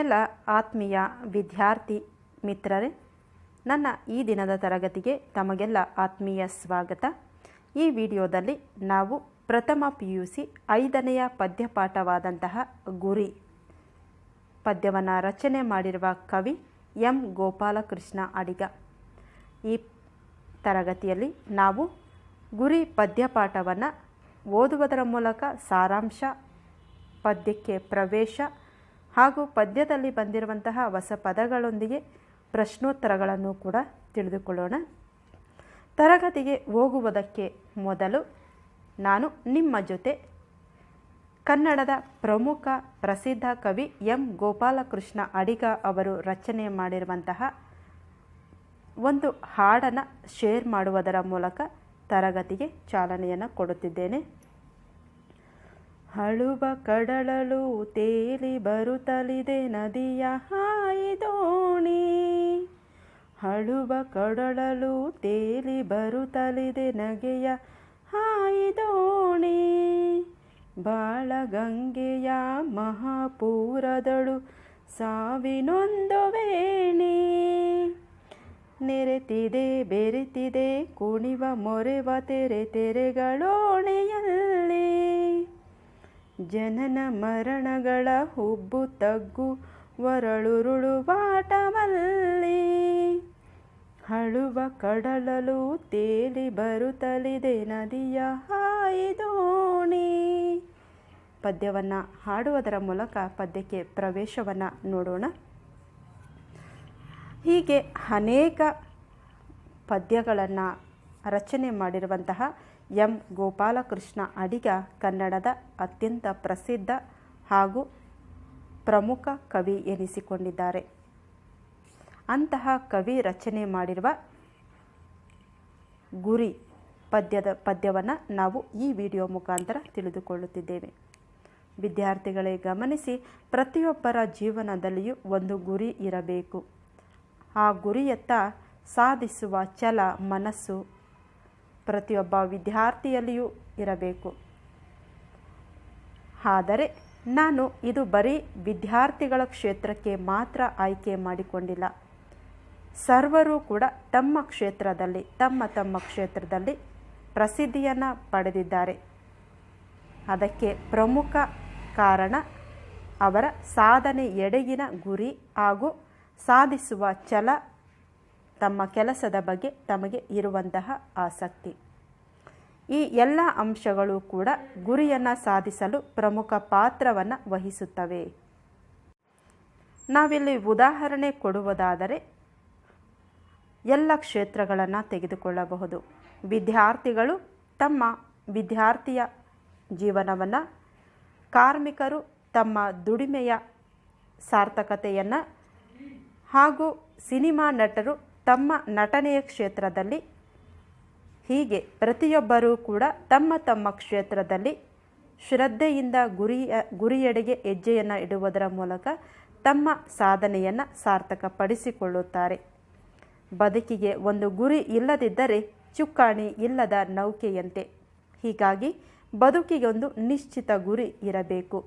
ನನ್ನೆಲ್ಲ ಆತ್ಮೀಯ ವಿದ್ಯಾರ್ಥಿ ಮಿತ್ರರೇ, ನನ್ನ ಈ ದಿನದ ತರಗತಿಗೆ ತಮಗೆಲ್ಲ ಆತ್ಮೀಯ ಸ್ವಾಗತ. ಈ ವಿಡಿಯೋದಲ್ಲಿ ನಾವು ಪ್ರಥಮ ಪಿ ಯು ಸಿ ಐದನೆಯ ಪದ್ಯಪಾಠವಾದಂತಹ ಗುರಿ ಪದ್ಯವನ್ನು ರಚನೆ ಮಾಡಿರುವ ಕವಿ ಎಂ. ಗೋಪಾಲಕೃಷ್ಣ ಅಡಿಗ. ಈ ತರಗತಿಯಲ್ಲಿ ನಾವು ಗುರಿ ಪದ್ಯಪಾಠವನ್ನು ಓದುವುದರ ಮೂಲಕ ಸಾರಾಂಶ, ಪದ್ಯಕ್ಕೆ ಪ್ರವೇಶ ಹಾಗೂ ಪದ್ಯದಲ್ಲಿ ಬಂದಿರುವಂತಹ ಹೊಸ ಪದಗಳೊಂದಿಗೆ ಪ್ರಶ್ನೋತ್ತರಗಳನ್ನು ಕೂಡ ತಿಳಿದುಕೊಳ್ಳೋಣ. ತರಗತಿಗೆ ಹೋಗುವುದಕ್ಕೆ ಮೊದಲು ನಾನು ನಿಮ್ಮ ಜೊತೆ ಕನ್ನಡದ ಪ್ರಮುಖ ಪ್ರಸಿದ್ಧ ಕವಿ ಎಂ. ಗೋಪಾಲಕೃಷ್ಣ ಅಡಿಗ ಅವರು ರಚನೆ ಮಾಡಿರುವಂತಹ ಒಂದು ಹಾಡನ್ನು ಶೇರ್ ಮಾಡುವುದರ ಮೂಲಕ ತರಗತಿಗೆ ಚಾಲನೆಯನ್ನು ಕೊಡುತ್ತಿದ್ದೇನೆ. ಹಳುವ ಕಡಲಲು ತೇಲಿ ಬರುತ್ತಲಿದೆ ನದಿಯ ಹಾಯಿದೋಣಿ ಹಳುವ ಕಡಲಲು ತೇಲಿ ಬರುತ್ತಲಿದೆ ನಗೆಯ ಹಾಯಿದೋಣಿ ಬಾಳಗಂಗೆಯ ಮಹಾಪೂರದಳು ಸಾವಿನೊಂದು ವೇಣಿ. ನೆರೆತಿದೆ ಬೆರೆತಿದೆ ಕುಣಿವ ಮೊರೆವ ತೆರೆ ತೆರೆಗಳೋಣೆಯಲ್ಲಿ. ಜನನ ಮರಣಗಳ ಹುಬ್ಬು ತಗ್ಗು ವರಳುರುಳುವಾಟವಲ್ಲಿ ಹಳುವ ಕಡಲಲು ತೇಲಿ ಬರುತ್ತಲಿದೆ ನದಿಯ ಹಾಯಿದೋಣಿ ಪದ್ಯವನ್ನು ಹಾಡುವುದರ ಮೂಲಕ ಪದ್ಯಕ್ಕೆ ಪ್ರವೇಶವನ್ನು ನೋಡೋಣ. ಹೀಗೆ ಅನೇಕ ಪದ್ಯಗಳನ್ನು ರಚನೆ ಮಾಡಿರುವಂತಹ ಎಂ. ಗೋಪಾಲಕೃಷ್ಣ ಅಡಿಗ ಕನ್ನಡದ ಅತ್ಯಂತ ಪ್ರಸಿದ್ಧ ಹಾಗೂ ಪ್ರಮುಖ ಕವಿ ಎನಿಸಿಕೊಂಡಿದ್ದಾರೆ. ಅಂತಹ ಕವಿ ರಚನೆ ಮಾಡಿರುವ ಗುರಿ ಪದ್ಯದ ಪದ್ಯವನ್ನು ನಾವು ಈ ವಿಡಿಯೋ ಮುಖಾಂತರ ತಿಳಿದುಕೊಳ್ಳುತ್ತಿದ್ದೇವೆ. ವಿದ್ಯಾರ್ಥಿಗಳೇ ಗಮನಿಸಿ, ಪ್ರತಿಯೊಬ್ಬರ ಜೀವನದಲ್ಲಿಯೂ ಒಂದು ಗುರಿ ಇರಬೇಕು. ಆ ಗುರಿಯತ್ತ ಸಾಧಿಸುವ ಛಲ, ಮನಸ್ಸು ಪ್ರತಿಯೊಬ್ಬ ವಿದ್ಯಾರ್ಥಿಯಲ್ಲಿಯೂ ಇರಬೇಕು. ಆದರೆ ನಾನು ಇದು ಬರೀ ವಿದ್ಯಾರ್ಥಿಗಳ ಕ್ಷೇತ್ರಕ್ಕೆ ಮಾತ್ರ ಆಯ್ಕೆ ಮಾಡಿಕೊಂಡಿಲ್ಲ. ಸರ್ವರು ಕೂಡ ತಮ್ಮ ಕ್ಷೇತ್ರದಲ್ಲಿ, ತಮ್ಮ ತಮ್ಮ ಕ್ಷೇತ್ರದಲ್ಲಿ ಪ್ರಸಿದ್ಧಿಯನ್ನು ಪಡೆದಿದ್ದಾರೆ. ಅದಕ್ಕೆ ಪ್ರಮುಖ ಕಾರಣ ಅವರ ಸಾಧನೆ ಎಡೆಗಿನ ಗುರಿ ಹಾಗೂ ಸಾಧಿಸುವ ಛಲ ತಮ್ಮ ಕೆಲಸದ ಬಗ್ಗೆ ತಮಗೆ ಇರುವಂತಹ ಆಸಕ್ತಿ. ಈ ಎಲ್ಲ ಅಂಶಗಳು ಕೂಡ ಗುರಿಯನ್ನು ಸಾಧಿಸಲು ಪ್ರಮುಖ ಪಾತ್ರವನ್ನು ವಹಿಸುತ್ತವೆ. ನಾವಿಲ್ಲಿ ಉದಾಹರಣೆ ಕೊಡುವುದಾದರೆ, ಎಲ್ಲ ಕ್ಷೇತ್ರಗಳನ್ನು ತೆಗೆದುಕೊಳ್ಳಬಹುದು. ವಿದ್ಯಾರ್ಥಿಗಳು ತಮ್ಮ ವಿದ್ಯಾರ್ಥಿಯ ಜೀವನವನ್ನು, ಕಾರ್ಮಿಕರು ತಮ್ಮ ದುಡಿಮೆಯ ಸಾರ್ಥಕತೆಯನ್ನು ಹಾಗೂ ಸಿನಿಮಾ ನಟರು ತಮ್ಮ ನಟನೆಯ ಕ್ಷೇತ್ರದಲ್ಲಿ ಹೀಗೆ ಪ್ರತಿಯೊಬ್ಬರೂ ಕೂಡ ತಮ್ಮ ತಮ್ಮ ಕ್ಷೇತ್ರದಲ್ಲಿ ಶ್ರದ್ಧೆಯಿಂದ ಗುರಿಯ ಗುರಿಯೆಡೆಗೆ ಹೆಜ್ಜೆಯನ್ನು ಇಡುವುದರ ಮೂಲಕ ತಮ್ಮ ಸಾಧನೆಯನ್ನು ಸಾರ್ಥಕಪಡಿಸಿಕೊಳ್ಳುತ್ತಾರೆ. ಬದುಕಿಗೆ ಒಂದು ಗುರಿ ಇಲ್ಲದಿದ್ದರೆ ಚುಕ್ಕಾಣಿ ಇಲ್ಲದ ನೌಕೆಯಂತೆ. ಹೀಗಾಗಿ ಬದುಕಿಗೊಂದು ನಿಶ್ಚಿತ ಗುರಿ ಇರಬೇಕು.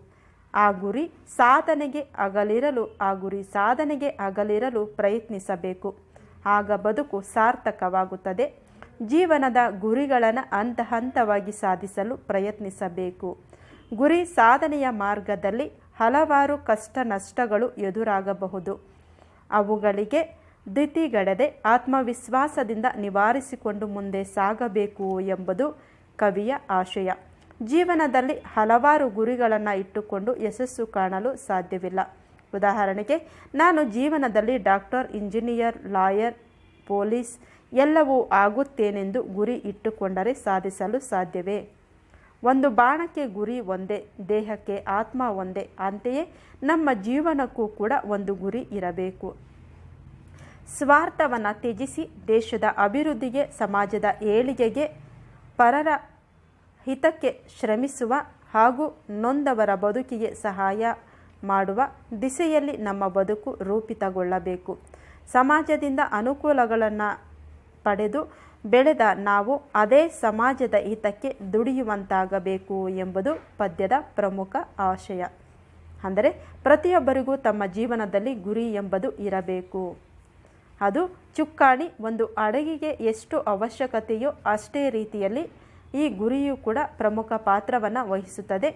ಆ ಗುರಿ ಸಾಧನೆಗೆ ಅಗಲಿರಲು, ಆ ಗುರಿ ಸಾಧನೆಗೆ ಅಗಲಿರಲು ಪ್ರಯತ್ನಿಸಬೇಕು. ಆಗ ಬದುಕು ಸಾರ್ಥಕವಾಗುತ್ತದೆ. ಜೀವನದ ಗುರಿಗಳನ್ನು ಹಂತ ಹಂತವಾಗಿ ಸಾಧಿಸಲು ಪ್ರಯತ್ನಿಸಬೇಕು. ಗುರಿ ಸಾಧನೆಯ ಮಾರ್ಗದಲ್ಲಿ ಹಲವಾರು ಕಷ್ಟ ನಷ್ಟಗಳು ಎದುರಾಗಬಹುದು. ಅವುಗಳಿಗೆ ದಿತಿಗಡದೆ ಆತ್ಮವಿಶ್ವಾಸದಿಂದ ನಿವಾರಿಸಿಕೊಂಡು ಮುಂದೆ ಸಾಗಬೇಕು ಎಂಬುದು ಕವಿಯ ಆಶಯ. ಜೀವನದಲ್ಲಿ ಹಲವಾರು ಗುರಿಗಳನ್ನು ಇಟ್ಟುಕೊಂಡು ಯಶಸ್ಸು ಕಾಣಲು ಸಾಧ್ಯವಿಲ್ಲ. ಉದಾಹರಣೆಗೆ, ನಾನು ಜೀವನದಲ್ಲಿ ಡಾಕ್ಟರ್, ಇಂಜಿನಿಯರ್, ಲಾಯರ್, ಪೊಲೀಸ್ ಎಲ್ಲವೂ ಆಗುತ್ತೇನೆಂದು ಗುರಿ ಇಟ್ಟುಕೊಂಡರೆ ಸಾಧಿಸಲು ಸಾಧ್ಯವೇ? ಒಂದು ಬಾಣಕ್ಕೆ ಗುರಿ ಒಂದೇ, ದೇಹಕ್ಕೆ ಆತ್ಮ ಒಂದೇ, ಅಂತೆಯೇ ನಮ್ಮ ಜೀವನಕ್ಕೂ ಕೂಡ ಒಂದು ಗುರಿ ಇರಬೇಕು. ಸ್ವಾರ್ಥವನ್ನು ತ್ಯಜಿಸಿ ದೇಶದ ಅಭಿವೃದ್ಧಿಗೆ, ಸಮಾಜದ ಏಳಿಗೆಗೆ, ಪರರ ಹಿತಕ್ಕೆ ಶ್ರಮಿಸುವ ಹಾಗೂ ನೊಂದವರ ಬದುಕಿಗೆ ಸಹಾಯ ಮಾಡುವ ದಿಸೆಯಲ್ಲಿ ನಮ್ಮ ಬದುಕು ರೂಪಿತಗೊಳ್ಳಬೇಕು. ಸಮಾಜದಿಂದ ಅನುಕೂಲಗಳನ್ನು ಪಡೆದು ಬೆಳೆದ ನಾವು ಅದೇ ಸಮಾಜದ ಹಿತಕ್ಕೆ ದುಡಿಯುವಂತಾಗಬೇಕು ಎಂಬುದು ಪದ್ಯದ ಪ್ರಮುಖ ಆಶಯ. ಅಂದರೆ ಪ್ರತಿಯೊಬ್ಬರಿಗೂ ತಮ್ಮ ಜೀವನದಲ್ಲಿ ಗುರಿ ಎಂಬುದು ಇರಬೇಕು. ಅದು ಚುಕ್ಕಾಣಿ ಒಂದು ಅಡಗಿಗೆ ಎಷ್ಟು ಅವಶ್ಯಕತೆಯೋ ಅಷ್ಟೇ ರೀತಿಯಲ್ಲಿ ಈ ಗುರಿಯು ಕೂಡ ಪ್ರಮುಖ ಪಾತ್ರವನ್ನು ವಹಿಸುತ್ತದೆ.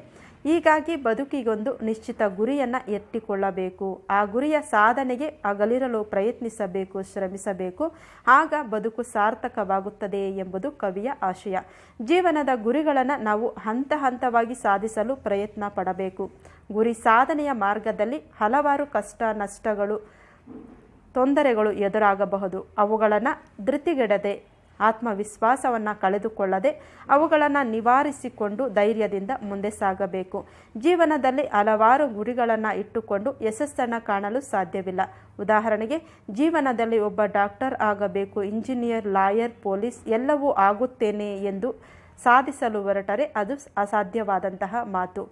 ಹೀಗಾಗಿ ಬದುಕಿಗೊಂದು ನಿಶ್ಚಿತ ಗುರಿಯನ್ನು ಎತ್ತಿಕೊಳ್ಳಬೇಕು. ಆ ಗುರಿಯ ಸಾಧನೆಗೆ ಅಗಲಿರಲು ಪ್ರಯತ್ನಿಸಬೇಕು, ಶ್ರಮಿಸಬೇಕು. ಆಗ ಬದುಕು ಸಾರ್ಥಕವಾಗುತ್ತದೆ ಎಂಬುದು ಕವಿಯ ಆಶಯ. ಜೀವನದ ಗುರಿಗಳನ್ನು ನಾವು ಹಂತ ಹಂತವಾಗಿ ಸಾಧಿಸಲು ಪ್ರಯತ್ನ ಪಡಬೇಕು. ಗುರಿ ಸಾಧನೆಯ ಮಾರ್ಗದಲ್ಲಿ ಹಲವಾರು ಕಷ್ಟ, ನಷ್ಟಗಳು, ತೊಂದರೆಗಳು ಎದುರಾಗಬಹುದು. ಅವುಗಳನ್ನು ಧೃತಿಗೆಡದೆ ಆತ್ಮವಿಶ್ವಾಸವನ್ನು ಕಳೆದುಕೊಳ್ಳದೆ ಅವುಗಳನ್ನು ನಿವಾರಿಸಿಕೊಂಡು ಧೈರ್ಯದಿಂದ ಮುಂದೆ ಸಾಗಬೇಕು. ಜೀವನದಲ್ಲಿ ಹಲವಾರು ಗುರಿಗಳನ್ನು ಇಟ್ಟುಕೊಂಡು ಯಶಸ್ಸನ್ನು ಕಾಣಲು ಸಾಧ್ಯವಿಲ್ಲ. ಉದಾಹರಣೆಗೆ, ಜೀವನದಲ್ಲಿ ಒಬ್ಬ ಡಾಕ್ಟರ್ ಆಗಬೇಕು, ಇಂಜಿನಿಯರ್, ಲಾಯರ್, ಪೊಲೀಸ್ ಎಲ್ಲವೂ ಆಗುತ್ತೇನೆ ಎಂದು ಸಾಧಿಸಲು ಹೊರಟರೆ ಅದು ಅಸಾಧ್ಯವಾದಂತಹ ಮಾತು.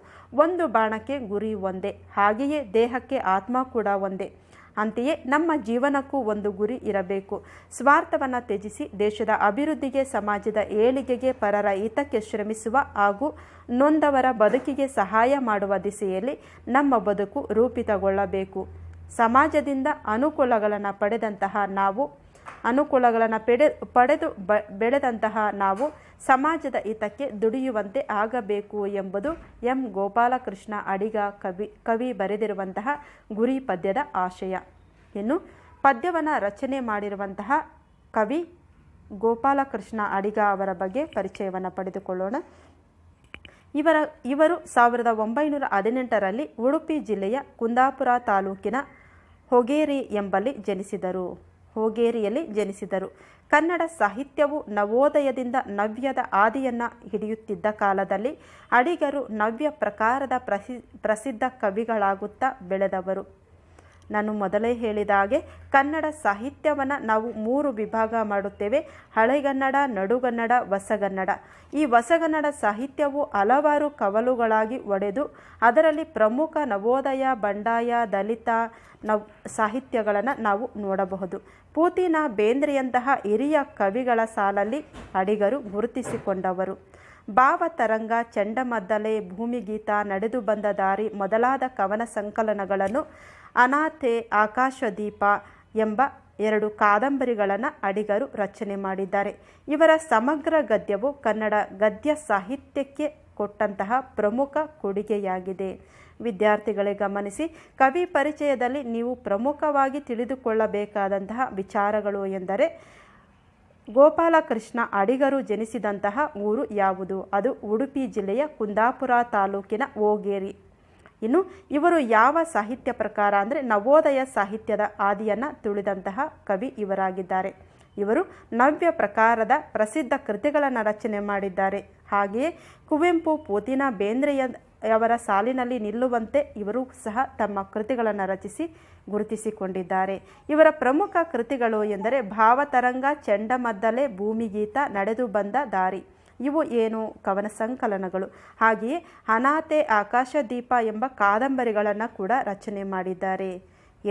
ಒಂದು ಬಾಣಕ್ಕೆ ಗುರಿ ಒಂದೇ, ಹಾಗೆಯೇ ದೇಹಕ್ಕೆ ಆತ್ಮ ಕೂಡ ಒಂದೇ. ಅಂತೆಯೇ ನಮ್ಮ ಜೀವನಕ್ಕೂ ಒಂದು ಗುರಿ ಇರಬೇಕು. ಸ್ವಾರ್ಥವನ್ನು ತ್ಯಜಿಸಿ ದೇಶದ ಅಭಿವೃದ್ಧಿಗೆ, ಸಮಾಜದ ಏಳಿಗೆಗೆ ಪರರ ಹಿತಕ್ಕೆ ಶ್ರಮಿಸುವ ಹಾಗೂ ನೊಂದವರ ಬದುಕಿಗೆ ಸಹಾಯ ಮಾಡುವ ದಿಸೆಯಲ್ಲಿ ನಮ್ಮ ಬದುಕು ರೂಪಿತಗೊಳ್ಳಬೇಕು. ಸಮಾಜದಿಂದ ಅನುಕೂಲಗಳನ್ನು ಪಡೆದಂತಹ ನಾವು ಅನುಕೂಲಗಳನ್ನು ಪೆಡೆ, ಪಡೆದು ಬ, ಬೆಳೆದಂತಹ ನಾವು ಸಮಾಜದ ಹಿತಕ್ಕೆ ದುಡಿಯುವಂತೆ ಆಗಬೇಕು ಎಂಬುದು ಎಂ. ಗೋಪಾಲಕೃಷ್ಣ ಅಡಿಗ ಕವಿ ಕವಿ ಬರೆದಿರುವಂತಹ ಗುರಿ ಪದ್ಯದ ಆಶಯ. ಇನ್ನು ಪದ್ಯವನ್ನು ರಚನೆ ಮಾಡಿರುವಂತಹ ಕವಿ ಗೋಪಾಲಕೃಷ್ಣ ಅಡಿಗ ಅವರ ಬಗ್ಗೆ ಪರಿಚಯವನ್ನು ಪಡೆದುಕೊಳ್ಳೋಣ. ಇವರ, ಇವರು ಸಾವಿರದ ಒಂಬೈನೂರ ಹದಿನೆಂಟರಲ್ಲಿ ಉಡುಪಿ ಜಿಲ್ಲೆಯ ಕುಂದಾಪುರ ತಾಲೂಕಿನ ಹೊಗೇರಿ ಎಂಬಲ್ಲಿ ಜನಿಸಿದರು. ಹೋಗೇರಿಯಲ್ಲಿ ಜನಿಸಿದರು. ಕನ್ನಡ ಸಾಹಿತ್ಯವು ನವೋದಯದಿಂದ ನವ್ಯದ ಆದಿಯನ್ನು ಹಿಡಿಯುತ್ತಿದ್ದ ಕಾಲದಲ್ಲಿ ಅಡಿಗರು ನವ್ಯ ಪ್ರಕಾರದ ಪ್ರಸಿ, ಪ್ರಸಿದ್ಧ ಕವಿಗಳಾಗುತ್ತಾ ಬೆಳೆದವರು. ನಾನು ಮೊದಲೇ ಹೇಳಿದ ಹಾಗೆ ಕನ್ನಡ ಸಾಹಿತ್ಯವನ್ನು ನಾವು ಮೂರು ವಿಭಾಗ ಮಾಡುತ್ತೇವೆ. ಹಳೆಗನ್ನಡ ನಡುಗನ್ನಡ ಹೊಸಗನ್ನಡ ಈ ಹೊಸಗನ್ನಡ ಸಾಹಿತ್ಯವು ಹಲವಾರು ಕವಲುಗಳಾಗಿ ಒಡೆದು ಅದರಲ್ಲಿ ಪ್ರಮುಖ ನವೋದಯ, ಬಂಡಾಯ, ದಲಿತ ನವ್ ಸಾಹಿತ್ಯಗಳನ್ನು ನಾವು ನೋಡಬಹುದು. ಪೂತಿನ ಬೇಂದ್ರೆಯಂತಹ ಹಿರಿಯ ಕವಿಗಳ ಸಾಲಲ್ಲಿ ಅಡಿಗರು ಗುರುತಿಸಿಕೊಂಡವರು. ಭಾವತರಂಗ ಚಂಡಮದ್ದಲೆ ಭೂಮಿಗೀತ ನಡೆದು ಬಂದ ದಾರಿ ಮೊದಲಾದ ಕವನ ಸಂಕಲನಗಳನ್ನು ಅನಾಥೆ ಆಕಾಶದೀಪ ಎಂಬ ಎರಡು ಕಾದಂಬರಿಗಳನ್ನು ಅಡಿಗರು ರಚನೆ ಮಾಡಿದ್ದಾರೆ. ಇವರ ಸಮಗ್ರ ಗದ್ಯವು ಕನ್ನಡ ಗದ್ಯ ಸಾಹಿತ್ಯಕ್ಕೆ ಕೊಟ್ಟಂತಹ ಪ್ರಮುಖ ಕೊಡುಗೆಯಾಗಿದೆ. ವಿದ್ಯಾರ್ಥಿಗಳೇ ಗಮನಿಸಿ, ಕವಿ ಪರಿಚಯದಲ್ಲಿ ನೀವು ಪ್ರಮುಖವಾಗಿ ತಿಳಿದುಕೊಳ್ಳಬೇಕಾದಂತಹ ವಿಚಾರಗಳು ಎಂದರೆ ಗೋಪಾಲಕೃಷ್ಣ ಅಡಿಗರು ಜನಿಸಿದಂತಹ ಊರು ಯಾವುದು? ಅದು ಉಡುಪಿ ಜಿಲ್ಲೆಯ ಕುಂದಾಪುರ ತಾಲೂಕಿನ ಓಗೇರಿ. ಇನ್ನು ಇವರು ಯಾವ ಸಾಹಿತ್ಯ ಪ್ರಕಾರ ಅಂದರೆ ನವೋದಯ ಸಾಹಿತ್ಯದ ಆದಿಯನ್ನು ತುಳಿದಂತಹ ಕವಿ ಇವರಾಗಿದ್ದಾರೆ. ಇವರು ನವ್ಯ ಪ್ರಕಾರದ ಪ್ರಸಿದ್ಧ ಕೃತಿಗಳನ್ನು ರಚನೆ ಮಾಡಿದ್ದಾರೆ. ಹಾಗೆಯೇ ಕುವೆಂಪು, ಪೂತಿನ ಬೇಂದ್ರೆಯವರ ಸಾಲಿನಲ್ಲಿ ನಿಲ್ಲುವಂತೆ ಇವರು ಸಹ ತಮ್ಮ ಕೃತಿಗಳನ್ನು ರಚಿಸಿ ಗುರುತಿಸಿಕೊಂಡಿದ್ದಾರೆ. ಇವರ ಪ್ರಮುಖ ಕೃತಿಗಳು ಎಂದರೆ ಭಾವತರಂಗ, ಚಂಡಮದ್ದಲೆ, ಭೂಮಿಗೀತ, ನಡೆದು ಬಂದ ದಾರಿ. ಇವು ಏನು? ಕವನ ಸಂಕಲನಗಳು. ಹಾಗೆಯೇ ಅನಾಥೆ ಆಕಾಶದೀಪ ಎಂಬ ಕಾದಂಬರಿಗಳನ್ನು ಕೂಡ ರಚನೆ ಮಾಡಿದ್ದಾರೆ.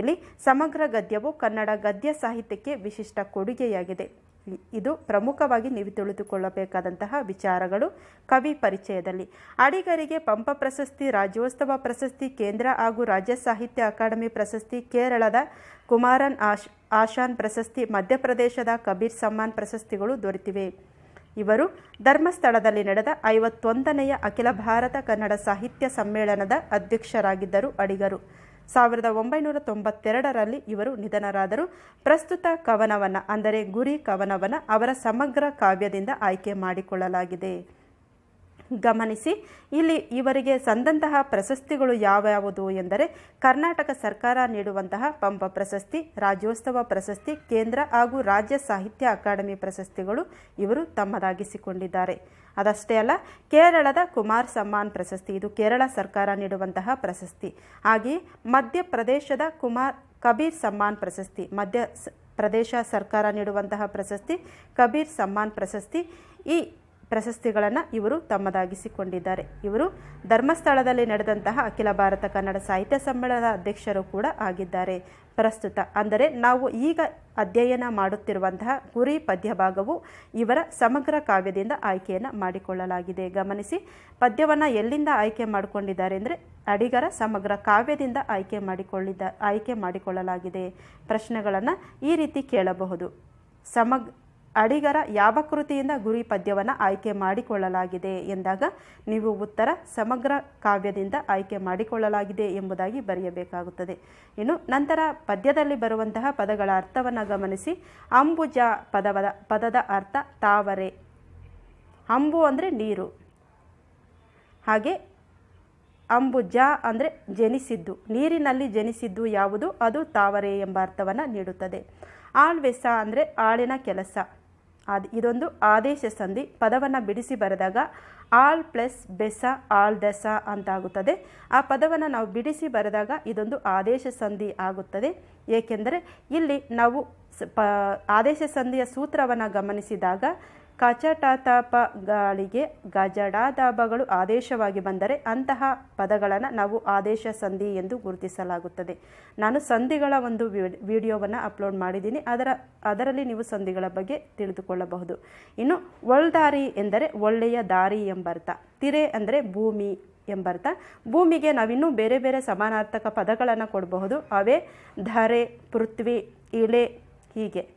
ಇಲ್ಲಿ ಸಮಗ್ರ ಗದ್ಯವು ಕನ್ನಡ ಗದ್ಯ ಸಾಹಿತ್ಯಕ್ಕೆ ವಿಶಿಷ್ಟ ಕೊಡುಗೆಯಾಗಿದೆ. ಇದು ಪ್ರಮುಖವಾಗಿ ನೀವು ತಿಳಿದುಕೊಳ್ಳಬೇಕಾದಂತಹ ವಿಚಾರಗಳು ಕವಿ ಪರಿಚಯದಲ್ಲಿ. ಅಡಿಗರಿಗೆ ಪಂಪ ಪ್ರಶಸ್ತಿ, ರಾಜ್ಯೋತ್ಸವ ಪ್ರಶಸ್ತಿ, ಕೇಂದ್ರ ಹಾಗೂ ರಾಜ್ಯ ಸಾಹಿತ್ಯ ಅಕಾಡೆಮಿ ಪ್ರಶಸ್ತಿ, ಕೇರಳದ ಕುಮಾರನ್ ಆಶ್, ಆಶಾನ್ ಪ್ರಶಸ್ತಿ, ಮಧ್ಯಪ್ರದೇಶದ ಕಬೀರ್ ಸಮ್ಮಾನ್ ಪ್ರಶಸ್ತಿಗಳು ದೊರೆತಿವೆ. ಇವರು ಧರ್ಮಸ್ಥಳದಲ್ಲಿ ನಡೆದ ಐವತ್ತೊಂದನೆಯ ಅಖಿಲ ಭಾರತ ಕನ್ನಡ ಸಾಹಿತ್ಯ ಸಮ್ಮೇಳನದ ಅಧ್ಯಕ್ಷರಾಗಿದ್ದರು ಅಡಿಗರು. ಸಾವಿರದ ಒಂಬೈನೂರ ತೊಂಬತ್ತೆರಡರಲ್ಲಿ ಇವರು ನಿಧನರಾದರು. ಪ್ರಸ್ತುತ ಕವನವನ್ನು ಅಂದರೆ ಗುರಿ ಕವನವನ್ನು ಅವರ ಸಮಗ್ರ ಕಾವ್ಯದಿಂದ ಆಯ್ಕೆ ಮಾಡಿಕೊಳ್ಳಲಾಗಿದೆ. ಗಮನಿಸಿ. ಇಲ್ಲಿ ಇವರಿಗೆ ಸಂದಂತಹ ಪ್ರಶಸ್ತಿಗಳು ಯಾವ್ಯಾವುದು ಎಂದರೆ ಕರ್ನಾಟಕ ಸರ್ಕಾರ ನೀಡುವಂತಹ ಪಂಪ ಪ್ರಶಸ್ತಿ, ರಾಜ್ಯೋತ್ಸವ ಪ್ರಶಸ್ತಿ, ಕೇಂದ್ರ ಹಾಗೂ ರಾಜ್ಯ ಸಾಹಿತ್ಯ ಅಕಾಡೆಮಿ ಪ್ರಶಸ್ತಿಗಳು ಇವರು ತಮ್ಮದಾಗಿಸಿಕೊಂಡಿದ್ದಾರೆ. ಅದಷ್ಟೇ ಅಲ್ಲ, ಕೇರಳದ ಕುಮಾರ್ ಸಮ್ಮಾನ್ ಪ್ರಶಸ್ತಿ, ಇದು ಕೇರಳ ಸರ್ಕಾರ ನೀಡುವಂತಹ ಪ್ರಶಸ್ತಿ. ಹಾಗೆಯೇ ಮಧ್ಯಪ್ರದೇಶದ ಕುಮಾರ್ ಕಬೀರ್ ಸಮ್ಮಾನ್ ಪ್ರಶಸ್ತಿ ಮಧ್ಯ ಪ್ರದೇಶ ಸರ್ಕಾರ ನೀಡುವಂತಹ ಪ್ರಶಸ್ತಿ, ಕಬೀರ್ ಸಮ್ಮಾನ್ ಪ್ರಶಸ್ತಿ. ಈ ಪ್ರಶಸ್ತಿಗಳನ್ನು ಇವರು ತಮ್ಮದಾಗಿಸಿಕೊಂಡಿದ್ದಾರೆ. ಇವರು ಧರ್ಮಸ್ಥಳದಲ್ಲಿ ನಡೆದಂತಹ ಅಖಿಲ ಭಾರತ ಕನ್ನಡ ಸಾಹಿತ್ಯ ಸಮ್ಮೇಳನದ ಅಧ್ಯಕ್ಷರು ಕೂಡ ಆಗಿದ್ದಾರೆ. ಪ್ರಸ್ತುತ ಅಂದರೆ ನಾವು ಈಗ ಅಧ್ಯಯನ ಮಾಡುತ್ತಿರುವಂತಹ ಗುರಿ ಪದ್ಯಭಾಗವು ಇವರ ಸಮಗ್ರ ಕಾವ್ಯದಿಂದ ಆಯ್ಕೆಯನ್ನು ಮಾಡಿಕೊಳ್ಳಲಾಗಿದೆ. ಗಮನಿಸಿ, ಪದ್ಯವನ್ನು ಎಲ್ಲಿಂದ ಆಯ್ಕೆ ಮಾಡಿಕೊಂಡಿದ್ದಾರೆ ಅಂದರೆ ಅಡಿಗರ ಸಮಗ್ರ ಕಾವ್ಯದಿಂದ ಆಯ್ಕೆ ಮಾಡಿಕೊಳ್ಳಿದ್ದ, ಆಯ್ಕೆ ಮಾಡಿಕೊಳ್ಳಲಾಗಿದೆ. ಪ್ರಶ್ನೆಗಳನ್ನು ಈ ರೀತಿ ಕೇಳಬಹುದು. ಸಮಗ್ ಅಡಿಗರ ಯಾವ ಕೃತಿಯಿಂದ ಗುರಿ ಪದ್ಯವನ್ನು ಆಯ್ಕೆ ಮಾಡಿಕೊಳ್ಳಲಾಗಿದೆ ಎಂದಾಗ ನೀವು ಉತ್ತರ ಸಮಗ್ರ ಕಾವ್ಯದಿಂದ ಆಯ್ಕೆ ಮಾಡಿಕೊಳ್ಳಲಾಗಿದೆ ಎಂಬುದಾಗಿ ಬರೆಯಬೇಕಾಗುತ್ತದೆ. ಇನ್ನು ನಂತರ ಪದ್ಯದಲ್ಲಿ ಬರುವಂತಹ ಪದಗಳ ಅರ್ಥವನ್ನು ಗಮನಿಸಿ. ಅಂಬುಜ ಪದವದ, ಪದದ ಅರ್ಥ ತಾವರೆ. ಅಂಬು ಅಂದರೆ ನೀರು. ಹಾಗೆ ಅಂಬುಜ ಅಂದರೆ ಜನಿಸಿದ್ದು. ನೀರಿನಲ್ಲಿ ಜನಿಸಿದ್ದು ಯಾವುದು? ಅದು ತಾವರೆ ಎಂಬ ಅರ್ಥವನ್ನು ನೀಡುತ್ತದೆ. ಆಳ್ವೆಸ ಅಂದರೆ ಆಳಿನ ಕೆಲಸ. ಅದು ಇದೊಂದು ಆದೇಶ ಸಂಧಿ. ಪದವನ್ನು ಬಿಡಿಸಿ ಬರೆದಾಗ ಆಲ್ ಪ್ಲಸ್ ಬೆಸ, ಆಲ್ ದೆಸ ಅಂತಾಗುತ್ತದೆ. ಆ ಪದವನ್ನು ನಾವು ಬಿಡಿಸಿ ಬರೆದಾಗ ಇದೊಂದು ಆದೇಶ ಸಂಧಿ ಆಗುತ್ತದೆ. ಏಕೆಂದರೆ ಇಲ್ಲಿ ನಾವು ಆದೇಶ ಸಂಧಿಯ ಸೂತ್ರವನ್ನು ಗಮನಿಸಿದಾಗ ಕಚಟತಪ ಗಾಳಿಗೆ ಗಜಡಾದಾಬಗಳು ಆದೇಶವಾಗಿ ಬಂದರೆ ಅಂತಹ ಪದಗಳನ್ನು ನಾವು ಆದೇಶ ಸಂಧಿ ಎಂದು ಗುರುತಿಸಲಾಗುತ್ತದೆ. ನಾನು ಸಂಧಿಗಳ ಒಂದು ವಿಡ್- ವಿಡಿಯೋವನ್ನು ಅಪ್ಲೋಡ್ ಮಾಡಿದ್ದೀನಿ. ಅದರ, ಅದರಲ್ಲಿ ನೀವು ಸಂಧಿಗಳ ಬಗ್ಗೆ ತಿಳಿದುಕೊಳ್ಳಬಹುದು. ಇನ್ನು ಒಳ್ದಾರಿ ಎಂದರೆ ಒಳ್ಳೆಯ ದಾರಿ ಎಂಬರ್ಥ. ತಿರೆ ಅಂದರೆ ಭೂಮಿ ಎಂಬರ್ಥ. ಭೂಮಿಗೆ ನಾವಿನ್ನೂ ಬೇರೆ ಬೇರೆ ಸಮಾನಾರ್ಥಕ ಪದಗಳನ್ನು ಕೊಡಬಹುದು. ಅವೇ, ಧರೆ, ಪೃಥ್ವಿ, ಇಳೆ ಹೀಗೆ.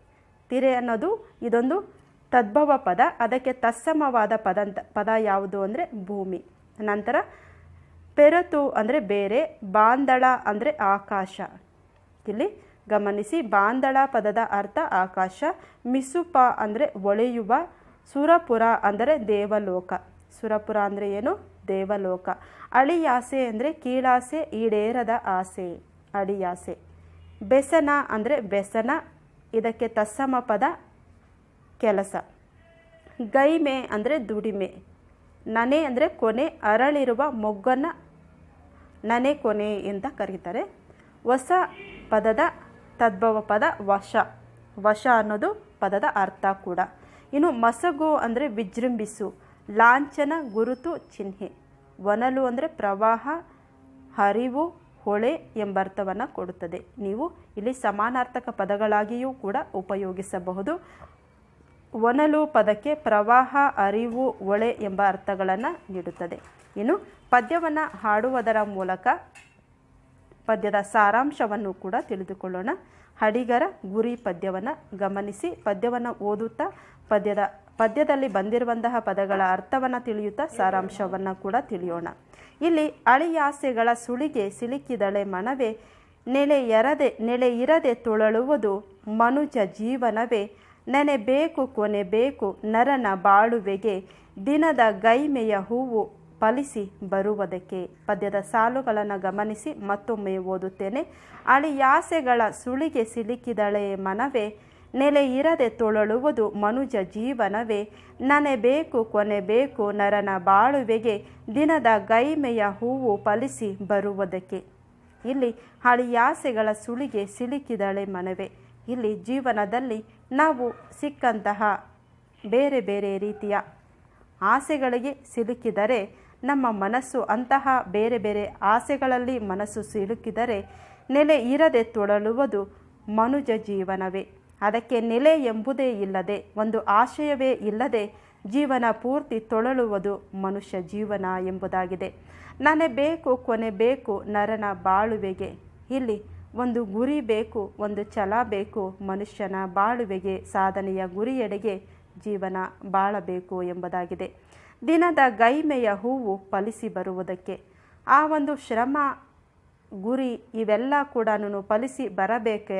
ತಿರೆ ಅನ್ನೋದು ಇದೊಂದು ತದ್ಭವ ಪದ, ಅದಕ್ಕೆ ತತ್ಸಮವಾದ ಪದ ಪದ ಯಾವುದು ಅಂದರೆ ಭೂಮಿ. ನಂತರ ಪೆರತು ಅಂದರೆ ಬೇರೆ, ಬಾಂದಳ ಅಂದರೆ ಆಕಾಶ. ಇಲ್ಲಿ ಗಮನಿಸಿ, ಬಾಂದಳ ಪದದ ಅರ್ಥ ಆಕಾಶ, ಮಿಸುಪ ಅಂದರೆ ಒಳೆಯುವ, ಸುರಪುರ ಅಂದರೆ ದೇವಲೋಕ. ಸುರಪುರ ಅಂದರೆ ಏನು? ದೇವಲೋಕ. ಅಳಿಯಾಸೆ ಅಂದರೆ ಕೀಳಾಸೆ, ಈಡೇರದ ಆಸೆ. ಅಳಿಯಾಸೆ. ಬೆಸನ ಅಂದರೆ ಬೆಸನ, ಇದಕ್ಕೆ ತತ್ಸಮ ಪದ ಕೆಲಸ. ಗೈಮೆ ಅಂದರೆ ದುಡಿಮೆ. ನನೆ ಅಂದರೆ ಕೊನೆ, ಅರಳಿರುವ ಮೊಗ್ಗನ್ನು ನನೆ ಕೊನೆ ಅಂತ ಕರೀತಾರೆ. ಹೊಸ ಪದದ ತದ್ಭವ ಪದ ವಶ. ವಶ ಅನ್ನೋದು ಪದದ ಅರ್ಥ ಕೂಡ. ಇನ್ನು ಮಸಗು ಅಂದರೆ ವಿಜೃಂಭಿಸು, ಲಾಂಛನ, ಗುರುತು, ಚಿಹ್ನೆ. ಒನಲು ಅಂದರೆ ಪ್ರವಾಹ, ಹರಿವು, ಹೊಳೆ ಎಂಬರ್ಥವನ್ನು ಕೊಡುತ್ತದೆ. ನೀವು ಇಲ್ಲಿ ಸಮಾನಾರ್ಥಕ ಪದಗಳಾಗಿಯೂ ಕೂಡ ಉಪಯೋಗಿಸಬಹುದು. ಒನಲು ಪದಕ್ಕೆ ಪ್ರವಾಹ, ಅರಿವು, ಒಳೆ ಎಂಬ ಅರ್ಥಗಳನ್ನು ನೀಡುತ್ತದೆ. ಇನ್ನು ಪದ್ಯವನ್ನು ಹಾಡುವುದರ ಮೂಲಕ ಪದ್ಯದ ಸಾರಾಂಶವನ್ನು ಕೂಡ ತಿಳಿದುಕೊಳ್ಳೋಣ. ಹಡಿಗರ ಗುರಿ ಪದ್ಯವನ್ನು ಗಮನಿಸಿ, ಪದ್ಯವನ್ನು ಓದುತ್ತಾ, ಪದ್ಯದ, ಪದ್ಯದಲ್ಲಿ ಬಂದಿರುವಂತಹ ಪದಗಳ ಅರ್ಥವನ್ನು ತಿಳಿಯುತ್ತಾ ಸಾರಾಂಶವನ್ನು ಕೂಡ ತಿಳಿಯೋಣ. ಇಲ್ಲಿ ಅಳಿಯಾಸೆಗಳ ಸುಳಿಗೆ ಸಿಲುಕಿದಳೆ ಮನವೇ ನೆಲೆ ಎರದೆ, ನೆಲೆ ಇರದೆ ತುಳಳುವುದು ಮನುಜ ಜೀವನವೇ ನೆನೆ ಬೇಕು ಕೊನೆ ಬೇಕು ನರನ ಬಾಳುವೆಗೆ ದಿನದ ಗೈಮೆಯ ಹೂವು ಫಲಿಸಿ ಬರುವುದಕ್ಕೆ. ಪದ್ಯದ ಸಾಲುಗಳನ್ನು ಗಮನಿಸಿ ಮತ್ತೊಮ್ಮೆ ಓದುತ್ತೇನೆ. ಅಳಿಯಾಸೆಗಳ ಸುಳಿಗೆ ಸಿಲುಕಿದಳೆ ಮನವೇ, ನೆಲೆ ಇರದೆ ತೊಳಳುವುದು ಮನುಜ ಜೀವನವೇ. ನನೆ ಬೇಕು ಕೊನೆ ಬೇಕು ನರನ ಬಾಳುವೆಗೆ ದಿನದ ಗೈಮೆಯ ಹೂವು ಫಲಿಸಿ ಬರುವುದಕ್ಕೆ. ಇಲ್ಲಿ ಹಳಿಯಾಸೆಗಳ ಸುಳಿಗೆ ಸಿಲುಕಿದಳೆ ಮನವೇ. ಇಲ್ಲಿ ಜೀವನದಲ್ಲಿ ನಾವು ಸಿಕ್ಕಂತಹ ಬೇರೆ ಬೇರೆ ರೀತಿಯ ಆಸೆಗಳಿಗೆ ಸಿಲುಕಿದರೆ, ನಮ್ಮ ಮನಸ್ಸು ಅಂತಹ ಬೇರೆ ಬೇರೆ ಆಸೆಗಳಲ್ಲಿ ಮನಸ್ಸು ಸಿಲುಕಿದರೆ ನೆಲೆ ಇರದೆ ತೊಳಲುವುದು ಮನುಜ ಜೀವನವೇ. ಅದಕ್ಕೆ ನೆಲೆ ಎಂಬುದೇ ಇಲ್ಲದೆ, ಒಂದು ಆಶಯವೇ ಇಲ್ಲದೆ ಜೀವನ ಪೂರ್ತಿ ತೊಳಲುವುದು ಮನುಷ್ಯ ಜೀವನ ಎಂಬುದಾಗಿದೆ. ನನೆ ಬೇಕು, ಕೊನೆ ಬೇಕು ನರನ ಬಾಳುವೆಗೆ. ಇಲ್ಲಿ ಒಂದು ಗುರಿ ಬೇಕು, ಒಂದು ಛಲ ಬೇಕು, ಮನುಷ್ಯನ ಬಾಳುವೆಗೆ, ಸಾಧನೆಯ ಗುರಿಯೆಡೆಗೆ ಜೀವನ ಬಾಳಬೇಕು ಎಂಬುದಾಗಿದೆ. ದಿನದ ಗೈಮೆಯ ಹೂವು ಫಲಿಸಿ ಬರುವುದಕ್ಕೆ. ಆ ಒಂದು ಶ್ರಮ, ಗುರಿ ಇವೆಲ್ಲ ಕೂಡ ಫಲಿಸಿ ಬರಬೇಕೆ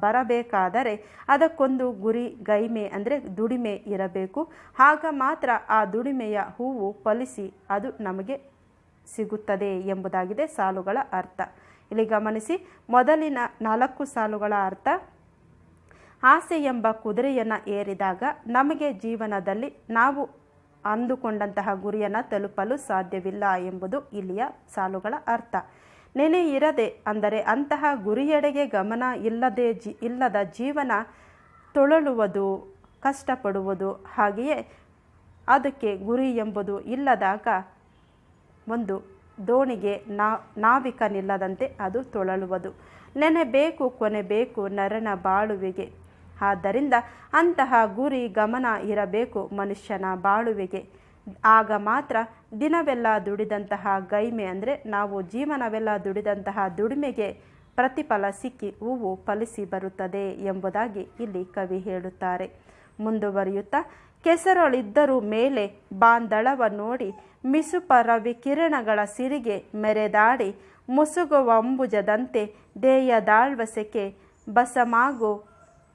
ಬರಬೇಕಾದರೆ ಅದಕ್ಕೊಂದು ಗುರಿ ಗೈಮೆ ಅಂದರೆ ದುಡಿಮೆ ಇರಬೇಕು. ಆಗ ಮಾತ್ರ ಆ ದುಡಿಮೆಯ ಹೂವು ಫಲಿಸಿ ಅದು ನಮಗೆ ಸಿಗುತ್ತದೆ ಎಂಬುದಾಗಿದೆ ಸಾಲುಗಳ ಅರ್ಥ. ಇಲ್ಲಿ ಗಮನಿಸಿ, ಮೊದಲಿನ ನಾಲ್ಕು ಸಾಲುಗಳ ಅರ್ಥ, ಆಸೆ ಎಂಬ ಕುದುರೆಯನ್ನು ಏರಿದಾಗ ನಮಗೆ ಜೀವನದಲ್ಲಿ ನಾವು ಅಂದುಕೊಂಡಂತಹ ಗುರಿಯನ್ನು ತಲುಪಲು ಸಾಧ್ಯವಿಲ್ಲ ಎಂಬುದು ಇಲ್ಲಿಯ ಸಾಲುಗಳ ಅರ್ಥ. ನೆನೆ ಇರದೆ ಅಂದರೆ ಅಂತಹ ಗುರಿಯೆಡೆಗೆ ಗಮನ ಇಲ್ಲದೆ ಜಿ, ಇಲ್ಲದ ಜೀವನ ತೊಳಲುವುದು, ಕಷ್ಟಪಡುವುದು ಹಾಗೆಯೇ ಅದಕ್ಕೆ ಗುರಿ ಎಂಬುದು ಇಲ್ಲದಾಗ ಒಂದು ದೋಣಿಗೆ ನಾ, ನಾವಿಕನಿಲ್ಲದಂತೆ ಅದು ತೊಳಲುವುದು. ನೆನೆಬೇಕು ಕೊನೆಬೇಕು ನರನ ಬಾಳುವಿಗೆ. ಆದ್ದರಿಂದ ಅಂತಹ ಗುರಿ ಗಮನ ಇರಬೇಕು ಮನುಷ್ಯನ ಬಾಳುವಿಗೆ. ಆಗ ಮಾತ್ರ ದಿನವೆಲ್ಲ ದುಡಿದಂತಹ ಗೈಮೆ ಅಂದರೆ ನಾವು ಜೀವನವೆಲ್ಲ ದುಡಿದಂತಹ ದುಡಿಮೆಗೆ ಪ್ರತಿಫಲ ಸಿಕ್ಕಿ ಹೂವು ಫಲಿಸಿ ಬರುತ್ತದೆ ಎಂಬುದಾಗಿ ಇಲ್ಲಿ ಕವಿ ಹೇಳುತ್ತಾರೆ. ಮುಂದುವರಿಯುತ್ತಾ ಕೆಸರೊಳಿದ್ದರೂ ಮೇಲೆ ಬಾಂದಳವ ನೋಡಿ ಮಿಸುಪ ರವಿ ಕಿರಣಗಳ ಸಿರಿಗೆ ಮೆರೆದಾಡಿ ಮುಸುಗುವ ಅಂಬುಜದಂತೆ ದೇಯದಾಳ್ವಸೆಕೆ ಬಸಮಾಗು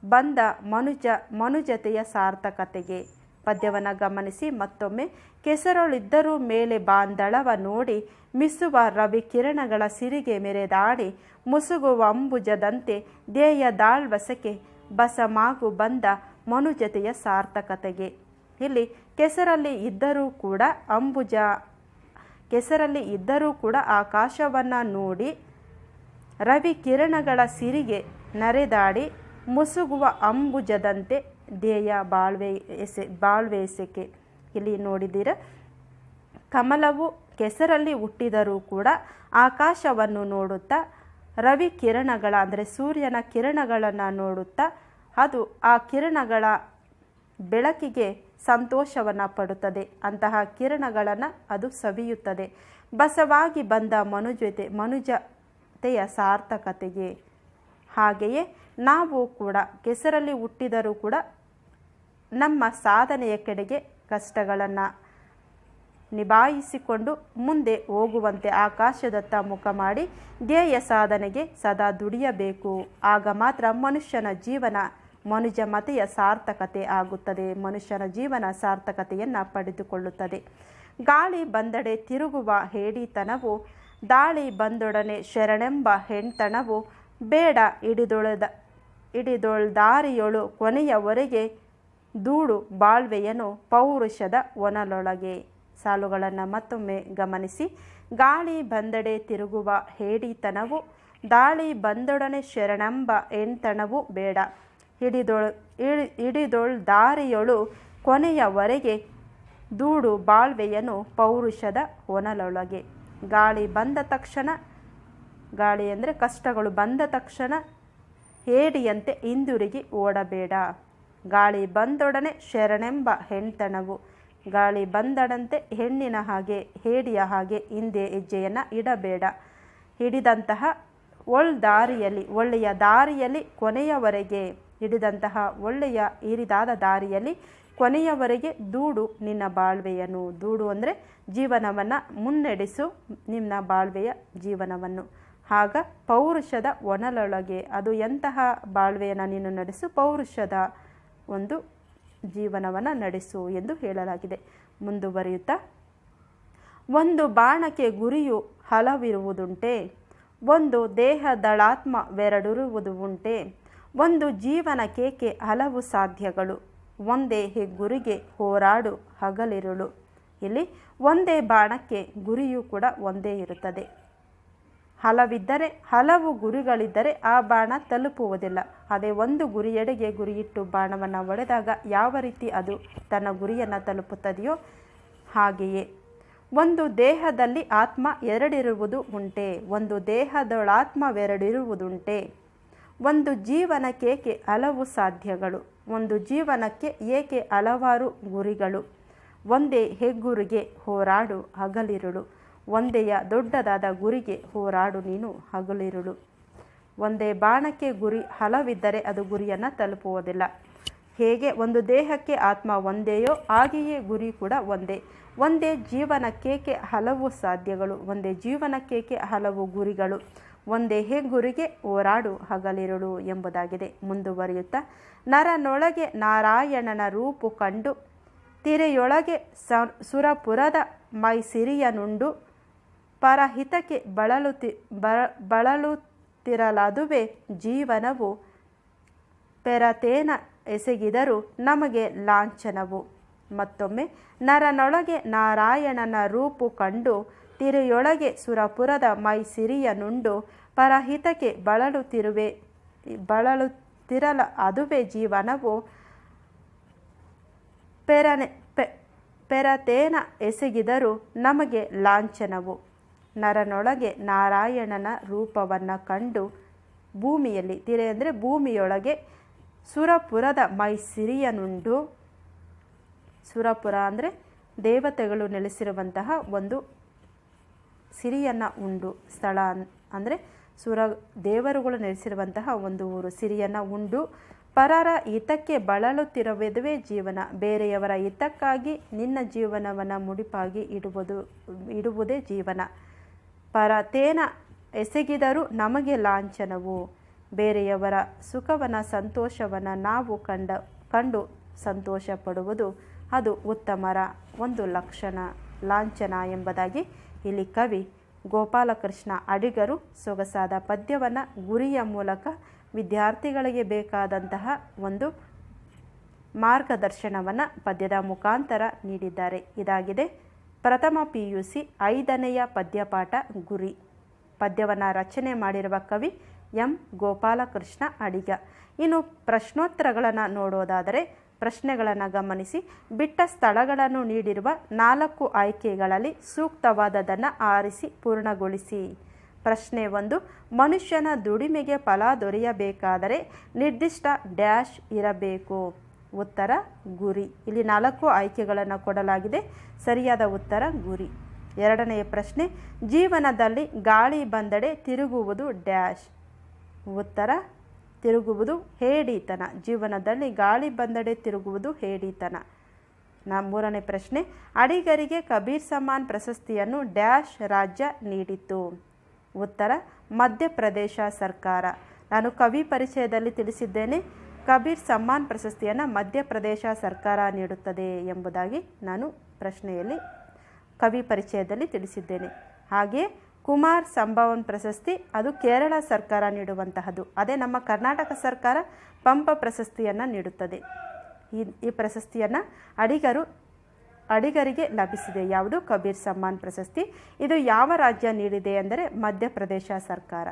ಬಂದ ಮನುಜ ಮನುಜತೆಯ ಸಾರ್ಥಕತೆಗೆ. ಪದ್ಯವನ್ನು ಗಮನಿಸಿ ಮತ್ತೊಮ್ಮೆ. ಕೆಸರೊಳಿದ್ದರೂ ಮೇಲೆ ಬಾಂದಳವ ನೋಡಿ ಮಿಸುವ ರವಿ ಕಿರಣಗಳ ಸಿರಿಗೆ ಮೆರೆದಾಡಿ ಮುಸುಗುವ ಅಂಬುಜದಂತೆ ದೇಯದಾಳ್ವಸಕ್ಕೆ ಬಸಮಾಗು ಬಂದ ಮನುಜತೆಯ ಸಾರ್ಥಕತೆಗೆ. ಇಲ್ಲಿ ಕೆಸರಲ್ಲಿ ಇದ್ದರೂ ಕೂಡ ಅಂಬುಜ, ಕೆಸರಲ್ಲಿ ಇದ್ದರೂ ಕೂಡ ಆಕಾಶವನ್ನು ನೋಡಿ ರವಿ ಕಿರಣಗಳ ಸಿರಿಗೆ ನರೆದಾಡಿ ಮುಸುಗುವ ಅಂಬುಜದಂತೆ ಧ್ಯೇಯ ಬಾಳ್ವೆ ಎಸೆ ಇಲ್ಲಿ ನೋಡಿದಿರ ಕಮಲವು ಕೆಸರಲ್ಲಿ ಹುಟ್ಟಿದರೂ ಕೂಡ ಆಕಾಶವನ್ನು ನೋಡುತ್ತಾ ರವಿ ಕಿರಣಗಳ ಅಂದರೆ ಸೂರ್ಯನ ಕಿರಣಗಳನ್ನು ನೋಡುತ್ತಾ ಅದು ಆ ಕಿರಣಗಳ ಬೆಳಕಿಗೆ ಸಂತೋಷವನ್ನು ಪಡುತ್ತದೆ. ಅಂತಹ ಕಿರಣಗಳನ್ನು ಅದು ಸವಿಯುತ್ತದೆ. ಬಸವಾಗಿ ಬಂದ ಮನುಜತೆ, ಮನುಜತೆಯ ಸಾರ್ಥಕತೆಗೆ ಹಾಗೆಯೇ ನಾವು ಕೂಡ ಕೆಸರಲ್ಲಿ ಹುಟ್ಟಿದರೂ ಕೂಡ ನಮ್ಮ ಸಾಧನೆಯ ಕಡೆಗೆ ಕಷ್ಟಗಳನ್ನು ನಿಭಾಯಿಸಿಕೊಂಡು ಮುಂದೆ ಹೋಗುವಂತೆ ಆಕಾಶದತ್ತ ಮುಖ ಮಾಡಿ ಧ್ಯೇಯ ಸಾಧನೆಗೆ ಸದಾ ದುಡಿಯಬೇಕು. ಆಗ ಮಾತ್ರ ಮನುಷ್ಯನ ಜೀವನ ಮನುಜ ಮತೆಯ ಸಾರ್ಥಕತೆ ಆಗುತ್ತದೆ. ಮನುಷ್ಯನ ಜೀವನ ಸಾರ್ಥಕತೆಯನ್ನು ಪಡೆದುಕೊಳ್ಳುತ್ತದೆ. ಗಾಳಿ ಬಂದಡೆ ತಿರುಗುವ ಹೇಡಿತನವು, ದಾಳಿ ಬಂದೊಡನೆ ಶರಣೆಂಬ ಹೆಣ್ತನವು, ಬೇಡ ಹಿಡಿದೊಳದ, ಹಿಡಿದೊಳ್ದಾರಿಯೊಳು ಕೊನೆಯವರೆಗೆ ದೂಡು ಬಾಳ್ವೆಯನು ಪೌರುಷದ ಒನಲೊಳಗೆ. ಸಾಲುಗಳನ್ನು ಮತ್ತೊಮ್ಮೆ ಗಮನಿಸಿ. ಗಾಳಿ ಬಂದಡೆ ತಿರುಗುವ ಹೇಡಿತನವು, ದಾಳಿ ಬಂದೊಡನೆ ಶರಣೆಂಬ ಹೆಣ್ತನವು ಬೇಡ. ಹಿಡಿದೊಳ್ ಹಿಡಿದೊಳ್ ದಾರಿಯೊಳು ಕೊನೆಯವರೆಗೆ ದೂಡು ಬಾಳ್ವೆಯನು ಪೌರುಷದ ಹೊನಲೊಳಗೆ. ಗಾಳಿ ಬಂದ ತಕ್ಷಣ, ಗಾಳಿ ಅಂದರೆ ಕಷ್ಟಗಳು ಬಂದ ತಕ್ಷಣ ಹೇಡಿಯಂತೆ ಹಿಂದಿರುಗಿ ಓಡಬೇಡ. ಗಾಳಿ ಬಂದೊಡನೆ ಶರಣೆಂಬ ಹೆಣ್ತಣವು ಗಾಳಿ ಬಂದಡಂತೆ ಹೆಣ್ಣಿನ ಹಾಗೆ, ಹೇಡಿಯ ಹಾಗೆ ಹಿಂದೆ ಹೆಜ್ಜೆಯನ್ನು ಇಡಬೇಡ. ಹಿಡಿದಂತಹ ಒಳ್ ದಾರಿಯಲ್ಲಿ ಒಳ್ಳೆಯ ದಾರಿಯಲ್ಲಿ ಕೊನೆಯವರೆಗೆ ಹಿಡಿದಂತಹ ಒಳ್ಳೆಯ ಹಿರಿದಾದ ದಾರಿಯಲ್ಲಿ ಕೊನೆಯವರೆಗೆ ದೂಡು ನಿನ್ನ ಬಾಳ್ವೆಯನ್ನು. ದೂಡು ಅಂದರೆ ಜೀವನವನ್ನು ಮುನ್ನಡೆಸು ನಿನ್ನ ಬಾಳ್ವೆಯ ಜೀವನವನ್ನು. ಆಗ ಪೌರುಷದ ಒನಲೊಳಗೆ ಅದು ಎಂತಹ ಬಾಳ್ವೆಯನ್ನು ನೀನು ನಡೆಸು? ಪೌರುಷದ ಒಂದು ಜೀವನವನ್ನು ನಡೆಸು ಎಂದು ಹೇಳಲಾಗಿದೆ. ಮುಂದುವರಿಯುತ್ತಾ, ಒಂದು ಬಾಣಕ್ಕೆ ಗುರಿಯು ಹಲವಿರುವುದುಂಟೆ, ಒಂದು ದೇಹದಳಾತ್ಮವೆರಡಿರುವುದು ಉಂಟೆ ಒಂದು ಜೀವನ ಕೇಕೆ ಹಲವು ಸಾಧ್ಯಗಳು. ಒಂದೇ ಹೆಗ್ಗುರಿಗೆ ಹೋರಾಡು, ಹಗಲಿರುಳು. ಇಲ್ಲಿ ಒಂದೇ ಬಾಣಕ್ಕೆ ಗುರಿಯೂ ಕೂಡ ಒಂದೇ ಇರುತ್ತದೆ. ಹಲವಿದ್ದರೆ, ಹಲವು ಗುರಿಗಳಿದ್ದರೆ ಆ ಬಾಣ ತಲುಪುವುದಿಲ್ಲ. ಅದೇ ಒಂದು ಗುರಿಯೆಡೆಗೆ ಗುರಿಯಿಟ್ಟು ಬಾಣವನ್ನು ಒಡೆದಾಗ ಯಾವ ರೀತಿ ಅದು ತನ್ನ ಗುರಿಯನ್ನು ತಲುಪುತ್ತದೆಯೋ ಹಾಗೆಯೇ. ಒಂದು ದೇಹದಲ್ಲಿ ಆತ್ಮ ಎರಡಿರುವುದು ಉಂಟೆ. ಒಂದು ದೇಹದೊಳಾತ್ಮವೆರಡಿರುವುದುಂಟೆ. ಒಂದು ಜೀವನಕ್ಕೇಕೆ ಹಲವು ಸಾಧ್ಯಗಳು? ಒಂದು ಜೀವನಕ್ಕೆ ಏಕೆ ಹಲವಾರು ಗುರಿಗಳು? ಒಂದೇ ಹೆಗ್ಗುರಿಗೆ ಹೋರಾಡು, ಹಗಲಿರುಳು. ಒಂದೆಯ ದೊಡ್ಡದಾದ ಗುರಿಗೆ ಹೋರಾಡು, ನೀನು ಹಗಲಿರುಳು. ಒಂದೇ ಬಾಣಕ್ಕೆ ಗುರಿ ಹಲವಿದ್ದರೆ ಅದು ಗುರಿಯನ್ನು ತಲುಪುವುದಿಲ್ಲ. ಹೇಗೆ ಒಂದು ದೇಹಕ್ಕೆ ಆತ್ಮ ಒಂದೆಯೋ ಹಾಗೆಯೇ ಗುರಿ ಕೂಡ ಒಂದೇ. ಒಂದೇ ಜೀವನಕ್ಕೇಕೆ ಹಲವು ಸಾಧ್ಯಗಳು? ಒಂದೇ ಜೀವನಕ್ಕೇಕೆ ಹಲವು ಗುರಿಗಳು? ಒಂದೇ ಗುರಿಗೆ ಹೋರಾಡು, ಹಗಲಿರುಳು ಎಂಬುದಾಗಿದೆ. ಮುಂದುವರಿಯುತ್ತಾ, ನರನೊಳಗೆ ನಾರಾಯಣನ ರೂಪು ಕಂಡು, ತಿರೆಯೊಳಗೆ ಸ, ಸುರಪುರದ ಮೈ ಸಿರಿಯನುಂಡು ಪರಹಿತಕ್ಕೆ ಬಳಲುತಿ ಬಳಲುತ್ತಿರಲದುವೆ ಜೀವನವು, ಪೆರತೇನ ಎಸಗಿದರು ನಮಗೆ ಲಾಂಛನವು. ಮತ್ತೊಮ್ಮೆ, ನರನೊಳಗೆ ನಾರಾಯಣನ ರೂಪು ಕಂಡು ತಿರೆಯೊಳಗೆ ಸುರಪುರದ ಮೈ ಸಿರಿಯನುಂಡು ಪರಹಿತಕ್ಕೆ ಬಳಲುತ್ತಿರುವೆ. ಬಳಲುತ್ತಿರಲ ಅದುವೇ ಜೀವನವು ಪೆರನೆ ಪೆರತೇನ ಎಸಗಿದರೂ ನಮಗೆ ಲಾಂಛನವು. ನರನೊಳಗೆ ನಾರಾಯಣನ ರೂಪವನ್ನು ಕಂಡು ಭೂಮಿಯಲ್ಲಿ ತಿರೆ ಅಂದರೆ ಭೂಮಿಯೊಳಗೆ ಸುರಪುರದ ಮೈ ಸಿರಿಯನುಂಡು ಸುರಪುರ ಅಂದರೆ ದೇವತೆಗಳು ನೆಲೆಸಿರುವಂತಹ ಒಂದು ಸಿರಿಯನ್ನು ಉಂಡು ಸ್ಥಳ ಅಂದರೆ ಸುರ, ದೇವರುಗಳು ನೆಲೆಸಿರುವಂತಹ ಒಂದು ಊರು ಸಿರಿಯನ್ನು ಉಂಡು. ಪರರ ಹಿತಕ್ಕೆ ಬಳಲುತ್ತಿರುವುದುವೇ ಜೀವನ, ಬೇರೆಯವರ ಹಿತಕ್ಕಾಗಿ ನಿನ್ನ ಜೀವನವನ್ನು ಮುಡಿಪಾಗಿ ಇಡುವುದು, ಇಡುವುದೇ ಜೀವನ. ಪರ ತೇನ ಎಸಗಿದರೂ ನಮಗೆ ಲಾಂಛನವು. ಬೇರೆಯವರ ಸುಖವನ ಸಂತೋಷವನ್ನು ನಾವು ಕಂಡ, ಕಂಡು ಸಂತೋಷ ಪಡುವುದು ಅದು ಉತ್ತಮರ ಒಂದು ಲಕ್ಷಣ. ಲಾಂಛನ ಎಂಬುದಾಗಿ ಇಲ್ಲಿ ಕವಿ ಗೋಪಾಲಕೃಷ್ಣ ಅಡಿಗರು ಸೊಗಸಾದ ಪದ್ಯವನ್ನು ಗುರಿಯ ಮೂಲಕ ವಿದ್ಯಾರ್ಥಿಗಳಿಗೆ ಬೇಕಾದಂತಹ ಒಂದು ಮಾರ್ಗದರ್ಶನವನ್ನು ಪದ್ಯದ ಮುಖಾಂತರ ನೀಡಿದ್ದಾರೆ. ಇದಾಗಿದೆ. ಪ್ರಥಮ ಪಿ ಯು ಸಿ ಐದನೆಯ ಪದ್ಯಪಾಠ ಗುರಿ. ಪದ್ಯವನ್ನು ರಚನೆ ಮಾಡಿರುವ ಕವಿ ಎಂ ಗೋಪಾಲಕೃಷ್ಣ ಅಡಿಗ. ಇನ್ನು ಪ್ರಶ್ನೋತ್ತರಗಳನ್ನು ನೋಡೋದಾದರೆ ಪ್ರಶ್ನೆಗಳನ್ನು ಗಮನಿಸಿ. ಬಿಟ್ಟ ಸ್ಥಳಗಳನ್ನು ನೀಡಿರುವ ನಾಲ್ಕು ಆಯ್ಕೆಗಳಲ್ಲಿ ಸೂಕ್ತವಾದದನ್ನು ಆರಿಸಿ ಪೂರ್ಣಗೊಳಿಸಿ. ಪ್ರಶ್ನೆ ಒಂದು, ಮನುಷ್ಯನ ದುಡಿಮೆಗೆ ಫಲ ದೊರೆಯಬೇಕಾದರೆ ನಿರ್ದಿಷ್ಟ ಡ್ಯಾಶ್ ಇರಬೇಕು. ಉತ್ತರ, ಗುರಿ. ಇಲ್ಲಿ ನಾಲ್ಕು ಆಯ್ಕೆಗಳನ್ನು ಕೊಡಲಾಗಿದೆ. ಸರಿಯಾದ ಉತ್ತರ, ಗುರಿ. ಎರಡನೆಯ ಪ್ರಶ್ನೆ, ಜೀವನದಲ್ಲಿ ಗಾಳಿ ಬಂದಡೆ ತಿರುಗುವುದು ಡ್ಯಾಶ್. ಉತ್ತರ ತಿರುಗುವುದು ಹೇಡಿತನ. ಜೀವನದಲ್ಲಿ ಗಾಳಿ ಬಂದಡೆ ತಿರುಗುವುದು ಹೇಡಿತನ. ನಾ ಮೂರನೇ ಪ್ರಶ್ನೆ. ಅಡಿಗರಿಗೆ ಕಬೀರ್ ಸಮಾನ್ ಪ್ರಶಸ್ತಿಯನ್ನು ಡ್ಯಾಶ್ ರಾಜ್ಯ ನೀಡಿತು ಉತ್ತರ. ಮಧ್ಯಪ್ರದೇಶ ಸರ್ಕಾರ. ನಾನು ಕವಿ ಪರಿಚಯದಲ್ಲಿ ತಿಳಿಸಿದ್ದೇನೆ. ಕಬೀರ್ ಸಮ್ಮಾನ್ ಪ್ರಶಸ್ತಿಯನ್ನು ಮಧ್ಯಪ್ರದೇಶ ಸರ್ಕಾರ ನೀಡುತ್ತದೆ ಎಂಬುದಾಗಿ ನಾನು ಪ್ರಶ್ನೆಯಲ್ಲಿ ಕವಿ ಪರಿಚಯದಲ್ಲಿ ತಿಳಿಸಿದ್ದೇನೆ. ಹಾಗೆಯೇ ಕುಮಾರ್ ಸಂಭವನ್ ಪ್ರಶಸ್ತಿ, ಅದು ಕೇರಳ ಸರ್ಕಾರ ನೀಡುವಂತಹದ್ದು. ಅದೇ ನಮ್ಮ ಕರ್ನಾಟಕ ಸರ್ಕಾರ ಪಂಪ ಪ್ರಶಸ್ತಿಯನ್ನು ನೀಡುತ್ತದೆ. ಈ ಈ ಪ್ರಶಸ್ತಿಯನ್ನು ಅಡಿಗರು, ಅಡಿಗರಿಗೆ ಲಭಿಸಿದೆ. ಯಾವುದು? ಕಬೀರ್ ಸಮ್ಮಾನ್ ಪ್ರಶಸ್ತಿ. ಇದು ಯಾವ ರಾಜ್ಯ ನೀಡಿದೆ ಅಂದರೆ ಮಧ್ಯಪ್ರದೇಶ ಸರ್ಕಾರ.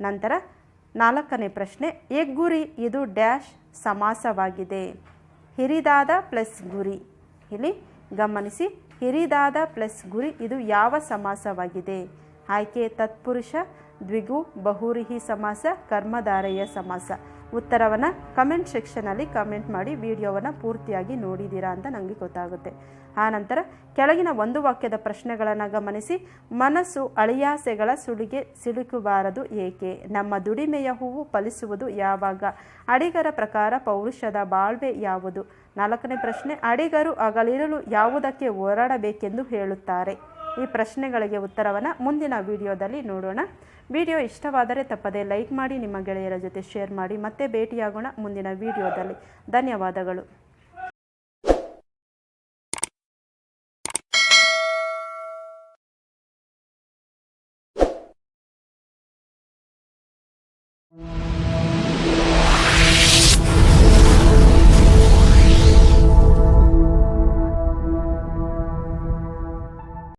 ನಂತರ ನಾಲ್ಕನೇ ಪ್ರಶ್ನೆ ಎಗ್ಗುರಿ ಇದು ಡ್ಯಾಶ್ ಸಮಾಸವಾಗಿದೆ. ಹಿರಿದಾದ ಪ್ಲಸ್ ಗುರಿ. ಇಲ್ಲಿ ಗಮನಿಸಿ, ಹಿರಿದಾದ ಪ್ಲಸ್ ಗುರಿ ಇದು ಯಾವ ಸಮಾಸವಾಗಿದೆ? ಆಯ್ಕೆ ತತ್ಪುರುಷ, ದ್ವಿಗು, ಬಹುರಿಹಿ ಸಮಾಸ, ಕರ್ಮಧಾರೆಯ ಸಮಾಸ. ಉತ್ತರವನ್ನು ಕಮೆಂಟ್ ಸೆಕ್ಷನಲ್ಲಿ ಕಮೆಂಟ್ ಮಾಡಿ ವಿಡಿಯೋವನ್ನು ಪೂರ್ತಿಯಾಗಿ ನೋಡಿದ್ದೀರಾ ಅಂತ ನನಗೆ ಗೊತ್ತಾಗುತ್ತೆ. ಆನಂತರ ಕೆಳಗಿನ ಒಂದು ವಾಕ್ಯದ ಪ್ರಶ್ನೆಗಳನ್ನು ಗಮನಿಸಿ. ಮನಸ್ಸು ಅಳಿಯಾಸೆಗಳ ಸುಳಿಗೆ ಸಿಲುಕಬಾರದು ಏಕೆ? ನಮ್ಮ ದುಡಿಮೆಯ ಹೂವು ಫಲಿಸುವುದು ಯಾವಾಗ? ಅಡಿಗರ ಪ್ರಕಾರ ಪೌರುಷದ ಬಾಳ್ವೆ ಯಾವುದು? ನಾಲ್ಕನೇ ಪ್ರಶ್ನೆ, ಅಡಿಗರು ಅಗಲಿರಲು ಯಾವುದಕ್ಕೆ ಹೋರಾಡಬೇಕೆಂದು ಹೇಳುತ್ತಾರೆ? ಈ ಪ್ರಶ್ನೆಗಳಿಗೆ ಉತ್ತರವನ್ನು ಮುಂದಿನ ವಿಡಿಯೋದಲ್ಲಿ ನೋಡೋಣ. ವಿಡಿಯೋ ಇಷ್ಟವಾದರೆ ತಪ್ಪದೆ ಲೈಕ್ ಮಾಡಿ, ನಿಮ್ಮ ಗೆಳೆಯರ ಜೊತೆ ಶೇರ್ ಮಾಡಿ, ಮತ್ತೆ ಭೇಟಿಯಾಗೋಣ ಮುಂದಿನ ವಿಡಿಯೋದಲ್ಲಿ. ಧನ್ಯವಾದಗಳು.